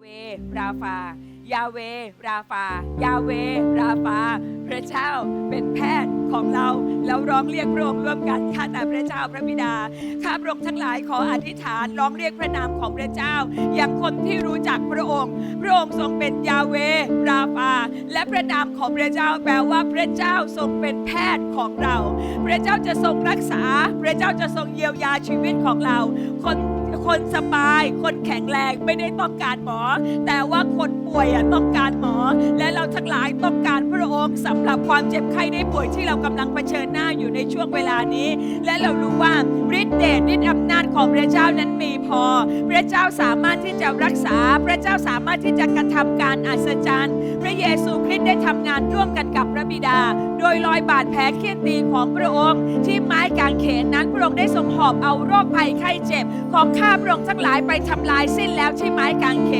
เว ราฟา ยาเว ราฟา ยาเว ราฟา พระเจ้าเป็นแพทย์ของเราเราร้องเรียกพระองค์ร่วมกันข้าแต่พระเจ้าพระบิดา ข้าพระองค์ทั้งหลายขออธิษฐานร้องเรียกพระนามของพระเจ้า อย่างคนที่รู้จักพระองค์ พระองค์ทรงเป็นยาเว ราฟา และพระนามของพระเจ้าแปลว่าพระเจ้าทรงเป็นแพทย์ของเรา พระเจ้าจะทรงรักษา พระเจ้าจะทรงเยียวยาชีวิตของเรา คน คนสบาย คนแข็งแรงไม่ได้ต้องการหมอ แต่ว่าคนป่วยอะต้องการหมอ และเราทั้งหลายต้องการพระองค์สำหรับความเจ็บไข้ได้ป่วยที่เรากำลังเผชิญหน้าอยู่ในช่วงเวลานี้ และเรารู้ว่าฤทธิ์เดชฤทธิอำนาจของพระเจ้านั้นมีพอ พระเจ้าสามารถที่จะรักษา พระเจ้าสามารถที่จะกระทำการอัศจรรย์ เยซูคริสต์ได้ทำงานร่วมกันกับพระบิดา โดยรอยบาดแผลเคี่ยนตีของพระองค์ ที่ไม้กางเขนนั้นพระองค์ได้ทรงหอบเอาโรคภัยไข้เจ็บ ของข้าพระองค์ทั้งหลายไปทำลายสิ้นแล้วที่ไม้กางเขน